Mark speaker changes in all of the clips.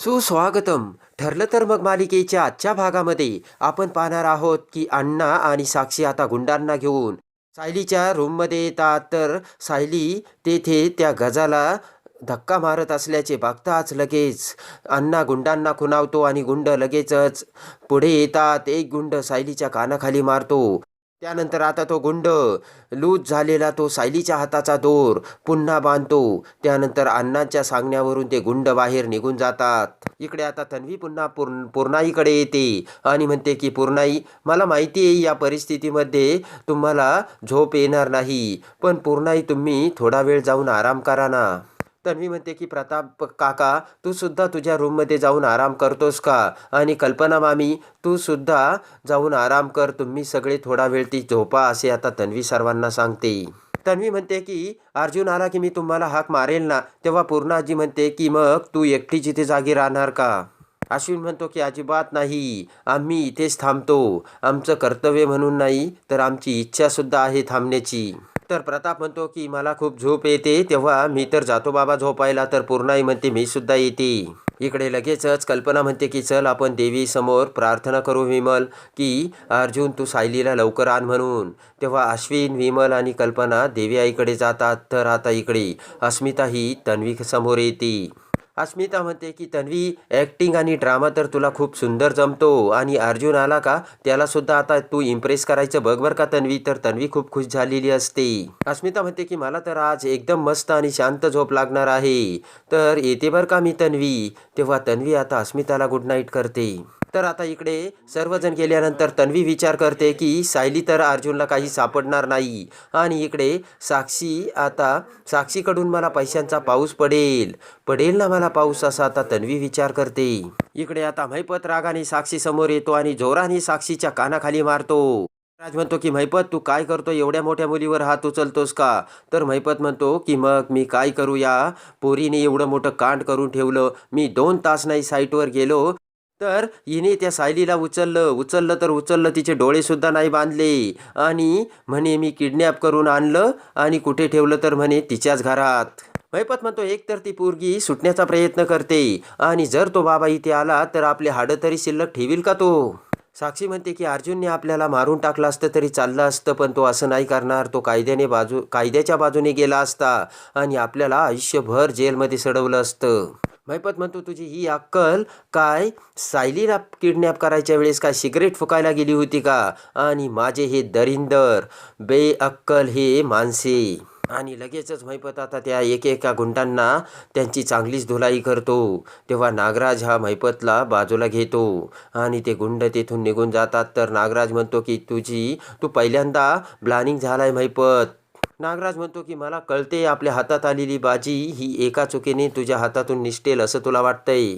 Speaker 1: सुस्वागतम. ठरलं तर मग मालिकेच्या आजच्या भागामध्ये आपण पाहणार आहोत की अण्णा आणि साक्षी आता गुंडांना घेऊन सायलीच्या रूममध्ये येतात. तर सायली तेथे त्या गजाला धक्का मारत असल्याचे बघताच लगेच अण्णा गुंडांना खुणावतो आणि गुंड लगेचच पुढे येतात. एक गुंड सायलीच्या कानाखाली मारतो. त्यानंतर आता तो गुंड लूज झालेला तो सायलीच्या हाताचा दोर पुन्हा बांधतो. त्यानंतर अण्णांच्या सांगण्यावरून ते गुंड बाहेर निघून जातात. इकडे आता तन्वी पुन्हा पूर्ण पूर्णाईकडे येते आणि म्हणते की पूर्णाई मला माहिती आहे या परिस्थितीमध्ये तुम्हाला झोप येणार नाही पण पूर्णाई तुम्ही थोडा वेळ जाऊन आराम करा ना. तन्वी म्हणते की प्रताप काका तू सुद्धा तुझ्या रूममध्ये जाऊन आराम करतोस का? आणि कल्पना मामी तू सुद्धा जाऊन आराम कर. तुम्ही सगळे थोडा वेळ ती झोपा असे आता तन्वी सर्वांना सांगते. तन्वी म्हणते की अर्जुन आला की मी तुम्हाला हाक मारेल ना तेव्हा पूर्णाजी म्हणते की मग तू एकटी जिथे जागी राहणार का? अश्विन म्हणतो की अजिबात नाही. आम्ही इथेच थांबतो. आमचं कर्तव्य म्हणून नाही तर आमची इच्छासुद्धा आहे थांबण्याची. तर प्रताप म्हणतो की मला खूप झोप येते तेव्हा मी तर जातो बाबा झोपायला. तर पूर्णाई म्हणते मी सुद्धा येते. इकडे लगेचच कल्पना म्हणते की चल आपण देवीसमोर प्रार्थना करू विमल की अर्जुन तू सायलीला लवकर आण म्हणून. तेव्हा अश्विन विमल आणि कल्पना देवी आईकडे जातात. तर आता इकडे अस्मिता ही तन्वी समोर येते. अस्मिता म्हणते की तन्वी ॲक्टिंग आणि ड्रामा तर तुला खूप सुंदर जमतो. आणि अर्जुन आला का? त्याला सुद्धा आता तू इम्प्रेस करायचं बघ बरं का तन्वी. तर तन्वी खूप खुश झालेली असते. अस्मिता म्हणते की मला तर आज एकदम मस्त आणि शांत झोप लागणार आहे. तर येते बरं का मी तन्वी. तेव्हा तन्वी आता अस्मिताला गुड नाईट करते. तर आता इकडे सर्वजण गेल्यानंतर तन्वी विचार करते की सायली तर अर्जुनला काही सापडणार नाही. आणि इकडे साक्षी आता साक्षीकडून मला पैशांचा पाऊस पडेल. पडेल ना मला पाऊस असा आता तन्वी विचार करते. इकडे आता मैपत रागाने साक्षी समोर येतो आणि जोराने साक्षीच्या कानाखाली मारतो. राज म्हणतो की मैपत तू काय करतो? एवढ्या मोठ्या मुलीवर हात उचलतोस का? तर मैपत म्हणतो की मग मी काय करू या पोरीने एवढं मोठं कांड करून ठेवलं. मी दोन तास नाही साईटवर गेलो. तर हिने त्या सायलीला उचललं उचललं तर उचललं तिचे डोळेसुद्धा नाही बांधले. आणि म्हणे मी किडनॅप करून आणलं आणि कुठे ठेवलं तर म्हणे तिच्याच घरात. मैपत म्हणतो एक तर ती पोरगी सुटण्याचा प्रयत्न करते आणि जर तो बाबा इथे आला तर आपले हाडं तरी शिल्लक ठेवील का तो? साक्षी म्हणते की अर्जुनने आपल्याला मारून टाकलं असतं तरी चाललं असतं पण तो असं नाही करणार. तो कायद्याने बाजू कायद्याच्या बाजूने गेला असता आणि आपल्याला आयुष्यभर जेलमध्ये सडवलं असतं. भयपत म्हणतो तुझी ही अक्कल काय? सायलीला किडनॅप करायच्या वेळेस काय सिगरेट फुकायला गेली होती का? आणि माझे हे दरिंदर बेअक्कल हे माणसे. आणि लगेचच मैपत आता त्या एकेका गुंडांना त्यांची चांगलीच धुलाई करतो. तेव्हा नागराज हा मैपतला बाजूला घेतो. आणि ते गुंड तेथून निघून जातात. तर नागराज म्हणतो की तुझी तू पहिल्यांदा ब्लानिंग झालाय मैपत. नागराज म्हणतो की मला कळते आपल्या हातात आलेली बाजी ही एका चुकीने तुझ्या हातातून निसटेल असं तुला वाटतंय.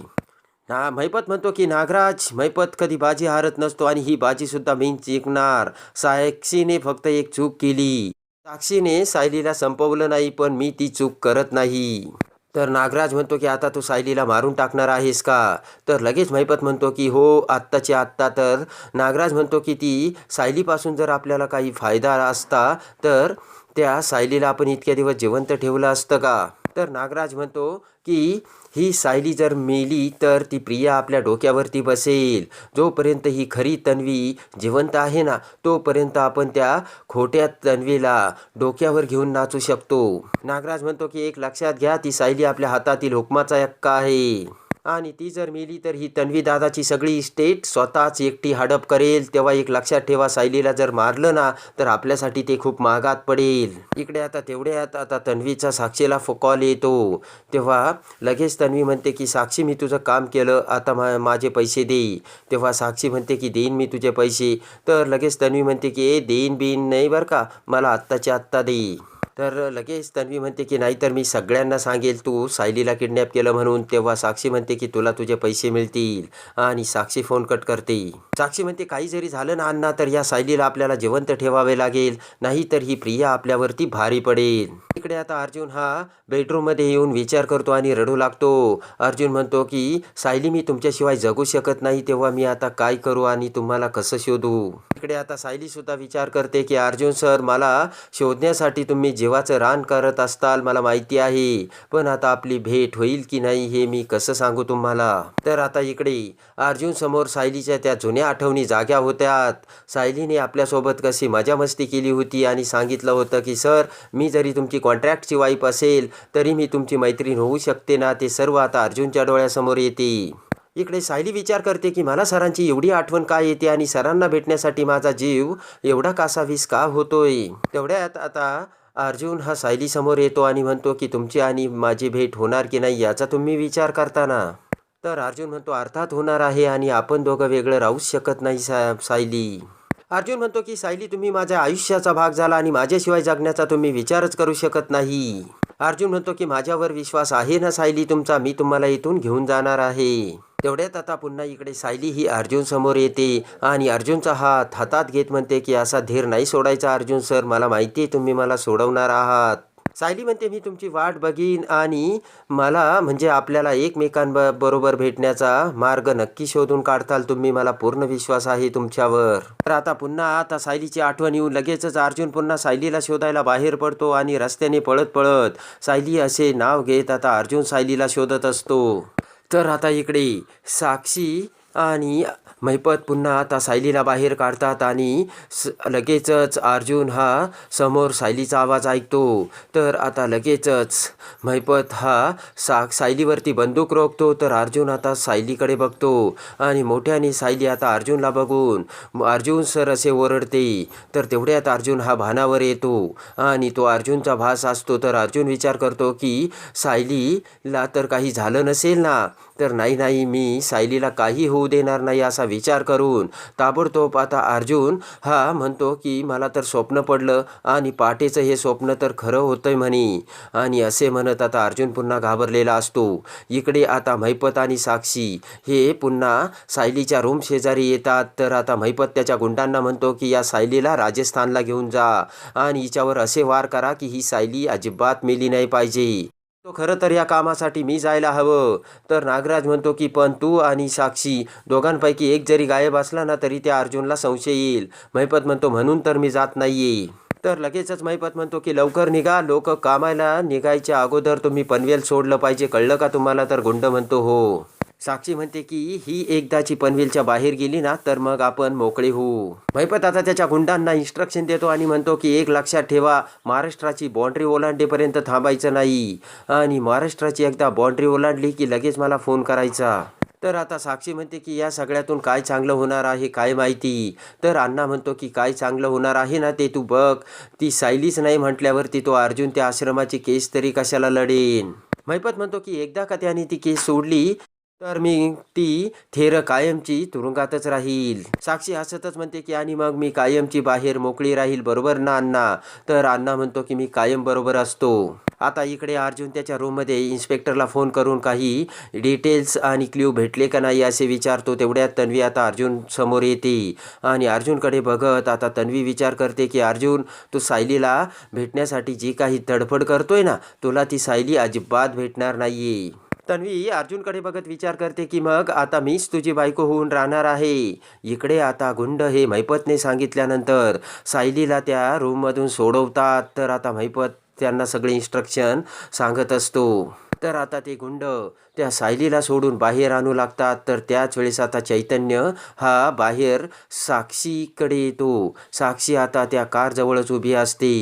Speaker 1: ना मैपत म्हणतो की नागराज मैपत कधी बाजी हारत नसतो आणि ही बाजीसुद्धा मी जिंकणार. साक्षीने फक्त एक चूक केली. साक्षीने सायलीला संपवलं नाही पण मी ती चूक करत नाही. तर नागराज म्हणतो की आता तू सायलीला मारून टाकणार आहेस का? तर लगेच मैपत म्हणतो की हो आत्ताची आत्ता तर. नागराज म्हणतो की ती सायलीपासून जर आपल्याला काही फायदा असता तर त्या सायलीला आपण इतक्या दिवस जिवंत ठेवलं असतं का? तर नागराज म्हणतो की ही सायली जर मेली तर ती प्रिया आपल्या डोक्यावरती बसेल. जोपर्यंत ही खरी तन्वी जिवंत आहे ना तोपर्यंत आपण त्या खोट्या तन्वीला डोक्यावर घेऊन नाचू शकतो. नागराज म्हणतो की एक लक्षात घ्या ती सायली आपल्या हातातील हुकमाचा हक्का आहे. आणि ती जर मेली तर ही तन्वी दादाची सगळी इस्टेट स्वतःच एकटी हडप करेल. तेव्हा एक लक्षात ठेवा सायलीला जर मारलं ना तर आपल्यासाठी ते खूप महागात पडेल. इकडे आता तेवढ्यात आता तन्वीचा साक्षीला कॉल येतो. तेव्हा लगेच तन्वी म्हणते की साक्षी मी तुझं काम केलं आता मा माझे पैसे देई तेव्हा साक्षी म्हणते की देईन मी तुझे पैसे. तर लगेच तन्वी म्हणते की ए देईन बिन नाही बरं का मला आत्ताच्या आत्ता देई तर लगेच तन्वी म्हणते की नाहीतर मी सगळ्यांना सांगेल तू सायलीला किडनॅप केलं म्हणून तेव्हा साक्षी म्हणते की तुला तुझे पैसे मिळतील आणि साक्षी फोन कट करते. साक्षी म्हणते काही जरी झालं ना अण्णा तर या सायलीला आपल्याला जिवंत ठेवावे लागेल नाहीतर ही प्रिया आपल्यावरती भारी पडेल. इकडे आता अर्जुन हा बेडरूममध्ये येऊन विचार करतो आणि रडू लागतो. अर्जुन म्हणतो की सायली मी तुमच्याशिवाय जगू शकत नाही तेव्हा मी आता काय करू आणि तुम्हाला कसं शोधू? इकडे आता सायली सुद्धा विचार करते की अर्जुन सर मला शोधण्यासाठी तुम्ही जीवाचं रान करत असताल मला माहिती आहे. पण आता आपली भेट होईल की नाही हे मी कसं सांगू तुम्हाला? तर आता इकडे अर्जुन समोर सायलीच्या त्या जुन्या आठवणी जाग्या होत्यात. सायलीने आपल्यासोबत कशी मजा मस्ती केली होती आणि सांगितलं होतं की सर मी जरी तुमची कॉन्ट्रॅक्टची वाईफ असेल तरी मी तुमची मैत्रीण होऊ शकते ना? ते सर्व आता अर्जुनच्या डोळ्यासमोर येते. इकडे सायली विचार करते की मला सरांची एवढी आठवण काय येते आणि सरांना भेटण्यासाठी माझा जीव एवढा कासावीस का होतोय? तेवढ्यात आता अर्जुन हा सायली समोर येतो आणि म्हणतो की तुमची आणि माझी भेट होणार की नाही याचा तुम्ही विचार करताना? तर अर्जुन म्हणतो अर्थात होणार आहे आणि आपण दोघं वेगळं राहूच शकत नाही सा सायली. अर्जुन म्हणतो की सायली तुम्ही माझ्या आयुष्याचा भाग झाला आणि माझ्याशिवाय जगण्याचा तुम्ही विचारच करू शकत नाही. अर्जुन म्हणतो की माझ्यावर विश्वास आहे ना सायली? तुमचा मी तुम्हाला इथून घेऊन जाणार आहे. तेवढ्यात आता पुन्हा इकडे सायली ही अर्जुन समोर येते आणि अर्जुनचा हात हातात घेत म्हणते की असा धीर नाही सोडायचा अर्जुन सर मला माहिती आहे तुम्ही मला सोडवणार आहात. सायली म्हणते मी तुमची वाट बघीन आणि मला म्हणजे आपल्याला एकमेकांब बरोबर भेटण्याचा मार्ग नक्की शोधून काढताल तुम्ही मला पूर्ण विश्वास आहे तुमच्यावर. तर आता पुन्हा आता सायलीची आठवण येऊन लगेचच अर्जुन पुन्हा सायलीला शोधायला बाहेर पडतो आणि रस्त्याने पळत पळत सायली असे नाव घेत आता अर्जुन सायलीला शोधत असतो. तर आता इकडे साक्षी आणि मैपत पुन्हा आता सायलीला बाहेर काढतात आणि स लगेचच अर्जुन हा समोर सायलीचा आवाज ऐकतो. तर आता लगेचच मैपत हा सा सायलीवरती बंदूक रोखतो. तर अर्जुन आता सायलीकडे बघतो आणि मोठ्याने सायली आता अर्जुनला बघून अर्जुन सर असे ओरडते. तर तेवढ्यात अर्जुन हा भानावर येतो आणि तो अर्जुनचा भास असतो. तर अर्जुन विचार करतो की सायलीला तर काही झालं नसेल ना? तर नाही नाही मी सायलीला काही होऊ देणार नाही असा विचार करून ताबडतोब आता अर्जुन हा म्हणतो की मला तर स्वप्न पडलं आणि पाटेचं हे स्वप्न तर खरं होतंय म्हणे. आणि असे म्हणत आता अर्जुन पुन्हा घाबरलेला असतो. इकडे आता मैपत आणि साक्षी हे पुन्हा सायलीच्या रूम शेजारी येतात. तर आता मैपत त्याच्या गुंडांना म्हणतो की या सायलीला राजस्थानला घेऊन जा. आणि हिच्यावर असे वार करा की ही सायली अजिबात मेली नाही पाहिजे. तो खरं तर या कामासाठी मी जायला हवं. तर नागराज म्हणतो की पण तू आणि साक्षी दोघांपैकी एक जरी गायब असला ना तरी त्या अर्जुनला संशय येईल. महिपत म्हणतो म्हणून तर मी जात नाहीये. तर लगेचच महिपत म्हणतो की लवकर निघा लोक कामाला निघायच्या अगोदर तुम्ही पनवेल सोडलं पाहिजे. कळलं का तुम्हाला? तर गुंड म्हणतो हो. साक्षी म्हणते की ही एकदाची पनवेलच्या बाहेर गेली ना तर मग आपण मोकळे होऊ. महिपत आता त्याच्या गुंडांना इन्स्ट्रक्शन देतो आणि म्हणतो की एक लक्षात ठेवा महाराष्ट्राची बाँड्री ओलांडेपर्यंत थांबायचं नाही. आणि महाराष्ट्राची एकदा बाँड्री ओलांडली की लगेच मला फोन करायचा. तर आता साक्षी म्हणते की या सगळ्यातून काय चांगलं होणार आहे काय माहिती? तर अण्णा म्हणतो की काय चांगलं होणार आहे ना ते तू बघ. ती सायलीच नाही म्हटल्यावरती तो अर्जुन त्या आश्रमाची केस तरी कशाला लढेन? महिपत म्हणतो की एकदा का त्याने ती केस सोडली तर मी ती थेर कायमची तुरुंगातच राहील. साक्षी हसतच म्हणते की आणि मग मी कायमची बाहेर मोकळी राहील बरोबर ना अण्णा? तर अण्णा म्हणतो की मी कायम बरोबर असतो. आता इकडे अर्जुन त्याच्या रूममध्ये इन्स्पेक्टरला फोन करून काही डिटेल्स आणि क्ल्यू भेटले का नाही असे विचारतो. तेवढ्यात तन्वी आता अर्जुन समोर येते. आणि अर्जुनकडे बघत आता तन्वी विचार करते की अर्जुन तू सायलीला भेटण्यासाठी जी काही तडफड करतोय ना तुला ती सायली अजिबात भेटणार नाही तन्वी अर्जुनकडे बघत विचार करते की मग आता मीच तुझी बायको होऊन राहणार आहे. इकडे आता गुंड हे मैपतने सांगितल्यानंतर सायलीला त्या रूममधून सोडवतात. तर आता मैपत त्यांना सगळे इन्स्ट्रक्शन सांगत असतो. तर आता ते गुंड त्या सायलीला सोडून बाहेर आणू लागतात. तर त्याच वेळेस आता चैतन्य हा बाहेर साक्षीकडे येतो. साक्षी आता त्या कारजवळच उभी असते.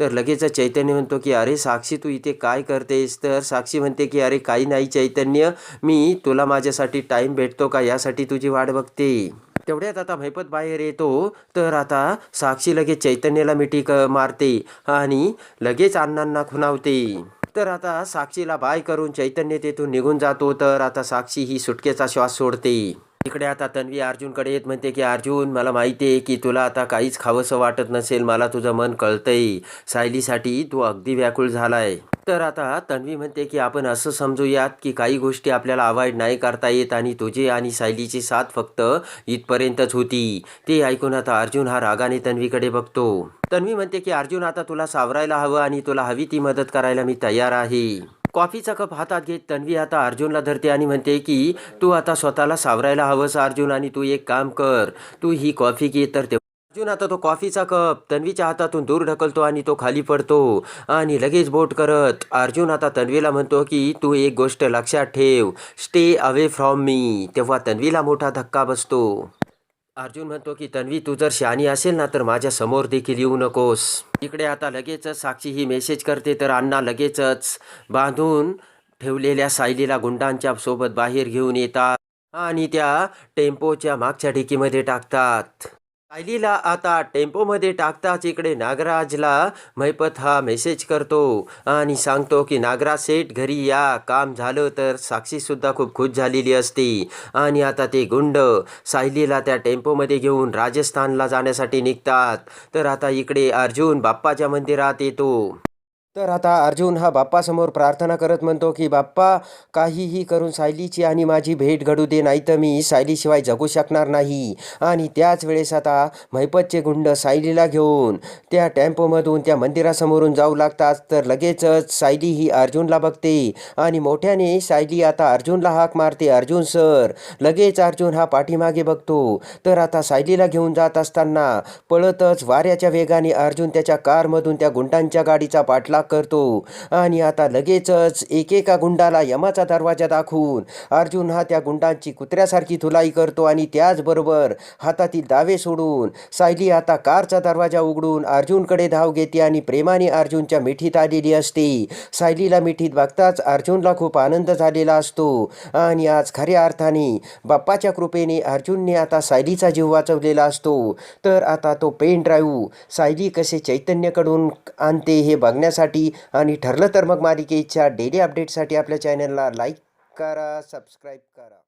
Speaker 1: तर लगेच चैतन्य म्हणतो की अरे साक्षी तू इथे काय करतेस? तर साक्षी म्हणते की अरे काही नाही चैतन्य मी तुला माझ्यासाठी टाईम भेटतो का? यासाठी तुझी वाट बघते. तेवढ्यात आता मैपत बाहेर येतो. तर आता साक्षी लगेच चैतन्याला मिठी क मारते आणि लगेच अण्णांना खुणावते. तर आता साक्षीला बाय करून चैतन्य तेथून निघून जातो तर आता साक्षी ही सुटकेचा श्वास सोडते. इकडे आता तन्वी अर्जुनकडे येत म्हणते की अर्जुन मला माहिती आहे की तुला आता काहीच खावंसं वाटत नसेल मला तुझं मन कळतंय. सायलीसाठी तू अगदी व्याकुळ झालाय. तर आता तन्वी म्हणते की आपण असं समजूयात की काही गोष्टी आपल्याला अवॉइड नाही करता येत आणि तुझे आणि सायलीची साथ फक्त इथपर्यंतच होती. ते ऐकून आता अर्जुन हा रागाने तन्वीकडे बघतो. तन्वी म्हणते की अर्जुन आता तुला सावरायला हवं आणि तुला हवी ती मदत करायला मी तयार आहे. कॉफीचा कप हातात घेत तन्वी आता अर्जुनला धरते आणि म्हणते की तू आता स्वतःला सावरायला हवंस अर्जुन आणि तू एक काम कर. तू ही कॉफी घे तर ते अर्जुन आता तो कॉफीचा कप तन्वीच्या हातातून दूर ढकलतो आणि तो खाली पडतो आणि लगेच बोट करत अर्जुन आता तन्वीला म्हणतो की तू एक गोष्ट लक्षात ठेव स्टे अवे फ्रॉम मी तेव्हा तन्वीला मोठा धक्का बसतो. अर्जुन म्हणतो की तन्वी तू जर शहाणी असेल ना तर माझ्यासमोर देखील येऊ नकोस. इकडे आता लगेचच साक्षी ही मेसेज करते तर अण्णा लगेचच बांधून ठेवलेल्या सायलीला गुंडांच्या सोबत बाहेर घेऊन येतात आणि त्या टेम्पोच्या मागच्या ढिकीमध्ये टाकतात. सायलीला आता टेम्पोमध्ये टाकताच इकडे नागराजला मैपत हा मेसेज करतो आणि सांगतो की नागराज सेठ घरी या. काम झालं तर साक्षीसुद्धा खूप खुश झालेली असते. आणि आता ते गुंड सायलीला त्या टेम्पोमध्ये घेऊन राजस्थानला जाण्यासाठी निघतात. तर आता इकडे अर्जुन बाप्पाच्या मंदिरात येतो. तर आता अर्जुन हा बाप्पासमोर प्रार्थना करत म्हणतो की बाप्पा काहीही करून सायलीची आणि माझी भेट घडू दे नाही तर मी सायलीशिवाय जगू शकणार नाही. आणि त्याच वेळेस आता मैपतचे गुंड सायलीला घेऊन त्या टेम्पोमधून त्या मंदिरासमोरून जाऊ लागतात. तर लगेचच सायली ही अर्जुनला बघते आणि मोठ्याने सायली आता अर्जुनला हाक मारते. अर्जुन सर लगेच अर्जुन हा पाठीमागे बघतो. तर आता सायलीला घेऊन जात असताना पळतच वाऱ्याच्या वेगाने अर्जुन त्याच्या कारमधून त्या गुंडांच्या गाडीचा पाठला पाठलाग करतो. आणि आता लगेचच एकेका गुंडाला यमाचा दरवाजा दाखवून अर्जुन हा त्या गुंडांची कुत्र्यासारखी धुलाई करतो आणि त्याचबरोबर हातातील दावे सोडून सायली आता कारचा दरवाजा उघडून अर्जुनकडे धाव घेते आणि प्रेमाने अर्जुनच्या मिठीत आलेली असते. सायलीला मिठीत बघताच अर्जुनला खूप आनंद झालेला असतो. आणि आज खऱ्या अर्थाने बाप्पाच्या कृपेने अर्जुनने आता सायलीचा जीव वाचवलेला असतो. तर आता तो पेन ड्राईव्ह सायली कसे चैतन्यकडून आणते हे बघण्यासाठी आणि ठरलं तर मग मालिकेच्या डेली अपडेटसाठी आपल्या चॅनलला लाईक करा सबस्क्राईब करा.